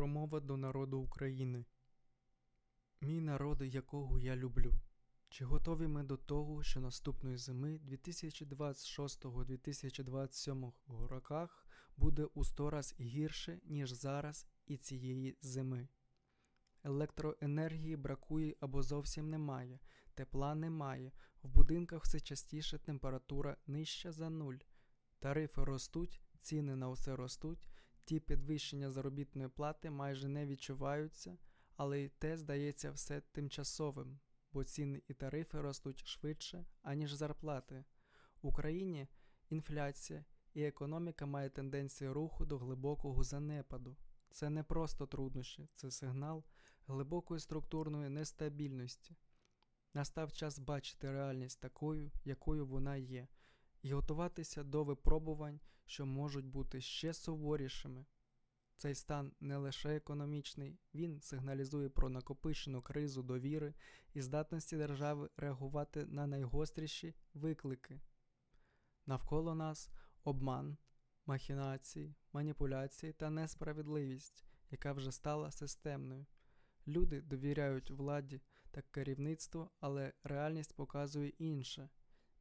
Промова до народу України. Мій народи, якого я люблю. Чи готові ми до того, що наступної зими 2026-2027 роках буде у 100 раз гірше, ніж зараз і цієї зими? Електроенергії бракує або зовсім немає, тепла немає, в будинках все частіше температура нижча за нуль. Тарифи ростуть, ціни на все ростуть, ті підвищення заробітної плати майже не відчуваються, але й те здається все тимчасовим, бо ціни і тарифи ростуть швидше, аніж зарплати. В Україні інфляція і економіка має тенденцію руху до глибокого занепаду. Це не просто труднощі, це сигнал глибокої структурної нестабільності. Настав час бачити реальність такою, якою вона є, і готуватися до випробувань, що можуть бути ще суворішими. Цей стан не лише економічний, він сигналізує про накопичену кризу довіри і здатності держави реагувати на найгостріші виклики. Навколо нас обман, махінації, маніпуляції та несправедливість, яка вже стала системною. Люди довіряють владі та керівництву, але реальність показує інше.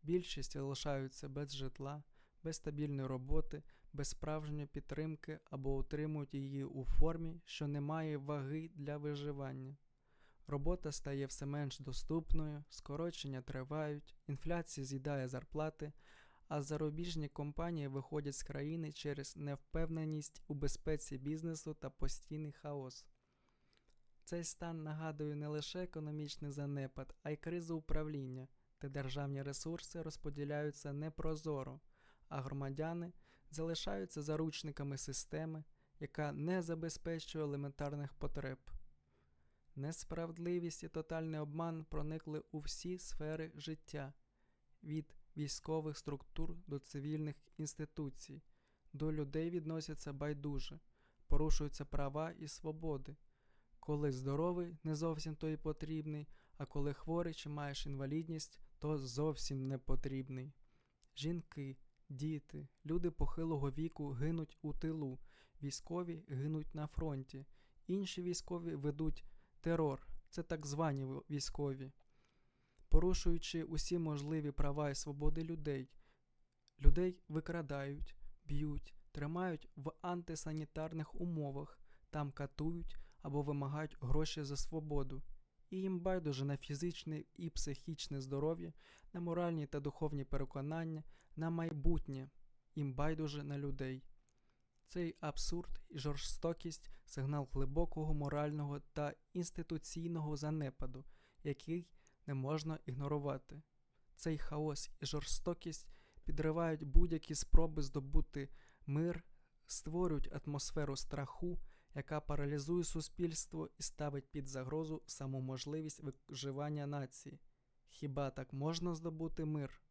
Більшість залишаються без житла, без стабільної роботи, без справжньої підтримки або утримують її у формі, що не має ваги для виживання. Робота стає все менш доступною, скорочення тривають, інфляція з'їдає зарплати, а зарубіжні компанії виходять з країни через невпевненість у безпеці бізнесу та постійний хаос. Цей стан нагадує не лише економічний занепад, а й кризу управління, де державні ресурси розподіляються непрозоро, а громадяни залишаються заручниками системи, яка не забезпечує елементарних потреб. Несправедливість і тотальний обман проникли у всі сфери життя від військових структур до цивільних інституцій. До людей відносяться байдуже, порушуються права і свободи. Коли здоровий, не зовсім той потрібний, а коли хворий чи маєш інвалідність, то зовсім не потрібний. Жінки, діти, люди похилого віку гинуть у тилу, військові гинуть на фронті, інші військові ведуть терор, це так звані військові, порушуючи усі можливі права і свободи людей. Людей викрадають, б'ють, тримають в антисанітарних умовах, там катують або вимагають гроші за свободу. І їм байдуже на фізичне і психічне здоров'я, на моральні та духовні переконання, на майбутнє, їм байдуже на людей. Цей абсурд і жорстокість сигнал глибокого морального та інституційного занепаду, який не можна ігнорувати. Цей хаос і жорстокість підривають будь-які спроби здобути мир, створюють атмосферу страху, яка паралізує суспільство і ставить під загрозу саму можливість виживання нації. Хіба так можна здобути мир?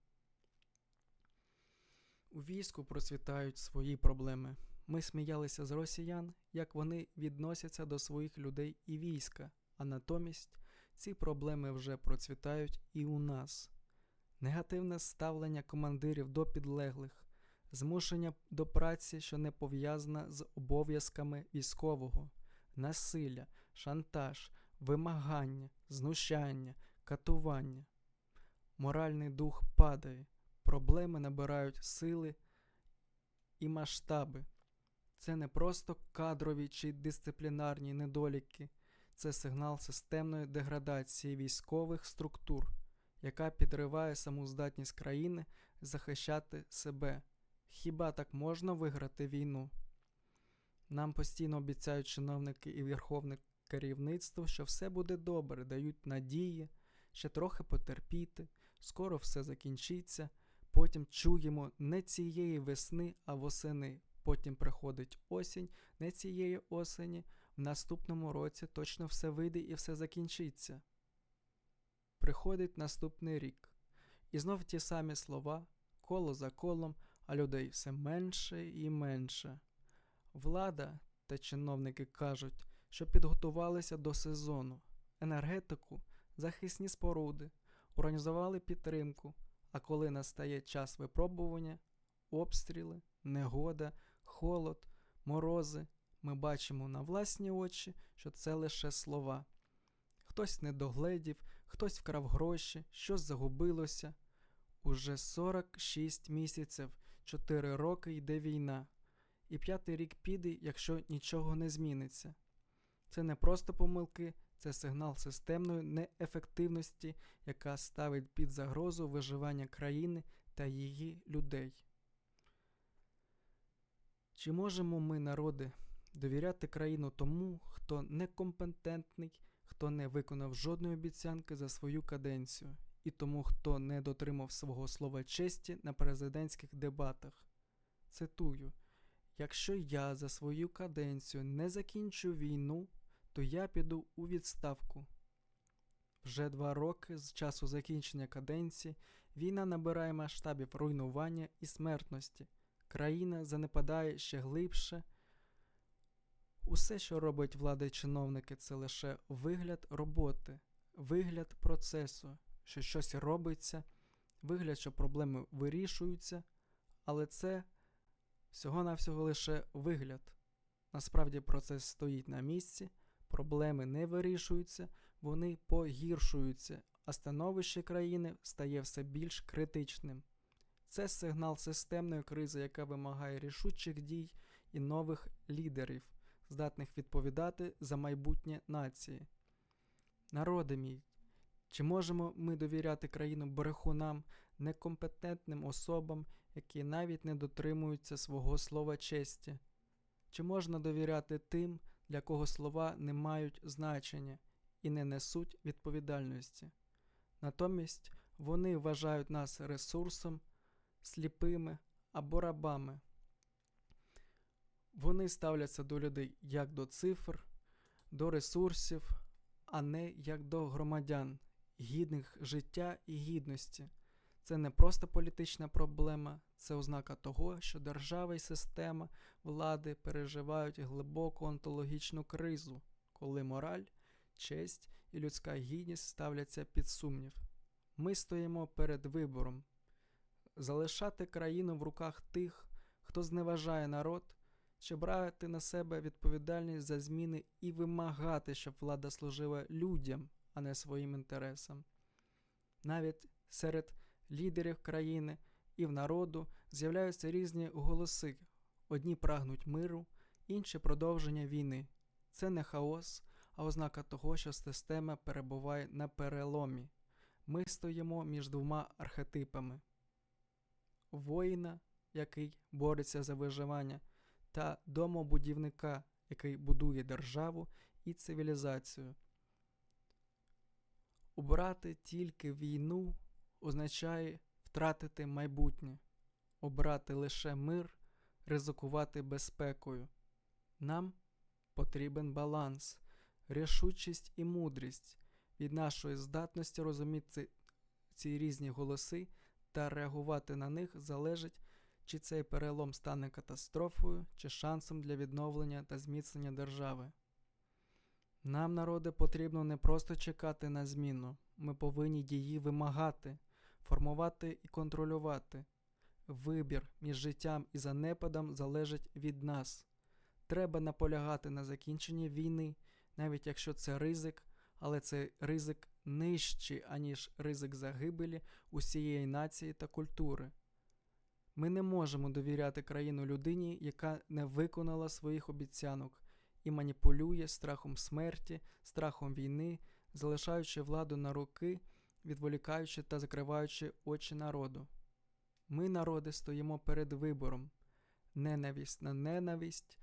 У війську процвітають свої проблеми. Ми сміялися з росіян, як вони відносяться до своїх людей і війська, а натомість ці проблеми вже процвітають і у нас. Негативне ставлення командирів до підлеглих, змушення до праці, що не пов'язана з обов'язками військового, насилля, шантаж, вимагання, знущання, катування. Моральний дух падає, проблеми набирають сили і масштаби. Це не просто кадрові чи дисциплінарні недоліки, це сигнал системної деградації військових структур, яка підриває саму здатність країни захищати себе. Хіба так можна виграти війну? Нам постійно обіцяють чиновники і верховне керівництво, що все буде добре, дають надії, ще трохи потерпіти, скоро все закінчиться. Потім чуємо не цієї весни, а восени. Потім приходить осінь, не цієї осені, в наступному році точно все вийде і все закінчиться. Приходить наступний рік. І знов ті самі слова, коло за колом, а людей все менше і менше. Влада та чиновники кажуть, що підготувалися до сезону, енергетику, захисні споруди, організували підтримку, а коли настає час випробування, обстріли, негода, холод, морози, ми бачимо на власні очі, що це лише слова. Хтось не догледів, хтось вкрав гроші, щось загубилося. Уже 46 місяців, 4 роки йде війна, і п'ятий рік піде, якщо нічого не зміниться. Це не просто помилки, це сигнал системної неефективності, яка ставить під загрозу виживання країни та її людей. Чи можемо ми, народи, довіряти країну тому, хто некомпетентний, хто не виконав жодної обіцянки за свою каденцію, і тому, хто не дотримав свого слова честі на президентських дебатах? Цитую: Якщо я за свою каденцію не закінчу війну, то я піду у відставку. Вже два роки з часу закінчення каденції війна набирає масштабів руйнування і смертності. Країна занепадає ще глибше. Усе, що робить влада і чиновники, це лише вигляд роботи, вигляд процесу, що щось робиться, вигляд, що проблеми вирішуються, але це всього-навсього лише вигляд. Насправді процес стоїть на місці, проблеми не вирішуються, вони погіршуються, а становище країни стає все більш критичним. Це сигнал системної кризи, яка вимагає рішучих дій і нових лідерів, здатних відповідати за майбутнє нації. Народи мій, чи можемо ми довіряти країну брехунам, некомпетентним особам, які навіть не дотримуються свого слова честі? Чи можна довіряти тим, для кого слова не мають значення і не несуть відповідальності? Натомість вони вважають нас ресурсом, сліпими або рабами. Вони ставляться до людей як до цифр, до ресурсів, а не як до громадян, гідних життя і гідності. Це не просто політична проблема, це ознака того, що держава і система влади переживають глибоку онтологічну кризу, коли мораль, честь і людська гідність ставляться під сумнів. Ми стоїмо перед вибором залишати країну в руках тих, хто зневажає народ, чи брати на себе відповідальність за зміни і вимагати, щоб влада служила людям, а не своїм інтересам. Навіть серед лідерів країни і в народу з'являються різні голоси. Одні прагнуть миру, інші продовження війни. Це не хаос, а ознака того, що система перебуває на переломі. Ми стоїмо між двома архетипами воїна, який бореться за виживання, та домобудівника, який будує державу і цивілізацію. Обрати тільки війну означає втратити майбутнє, обрати лише мир, ризикувати безпекою. Нам потрібен баланс, рішучість і мудрість від нашої здатності розуміти ці різні голоси та реагувати на них залежить, чи цей перелом стане катастрофою, чи шансом для відновлення та зміцнення держави. Нам, народи, потрібно не просто чекати на зміну, ми повинні її вимагати, формувати і контролювати. Вибір між життям і занепадом залежить від нас. Треба наполягати на закінченні війни, навіть якщо це ризик, але цей ризик нижчий, аніж ризик загибелі усієї нації та культури. Ми не можемо довіряти країну людині, яка не виконала своїх обіцянок і маніпулює страхом смерті, страхом війни, залишаючи владу на руки, відволікаючи та закриваючи очі народу. Ми, народи, стоїмо перед вибором. Ненависть на ненависть,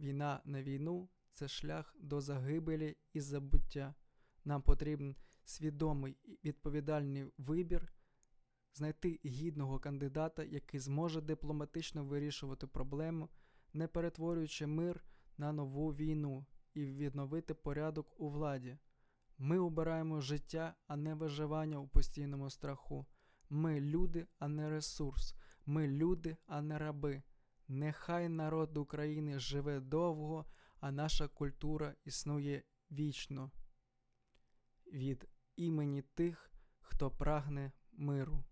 війна на війну це шлях до загибелі і забуття. Нам потрібен свідомий і відповідальний вибір, знайти гідного кандидата, який зможе дипломатично вирішувати проблему, не перетворюючи мир на нову війну і відновити порядок у владі. Ми обираємо життя, а не виживання у постійному страху. Ми люди, а не ресурс. Ми люди, а не раби. Нехай народ України живе довго, а наша культура існує вічно. Від імені тих, хто прагне миру.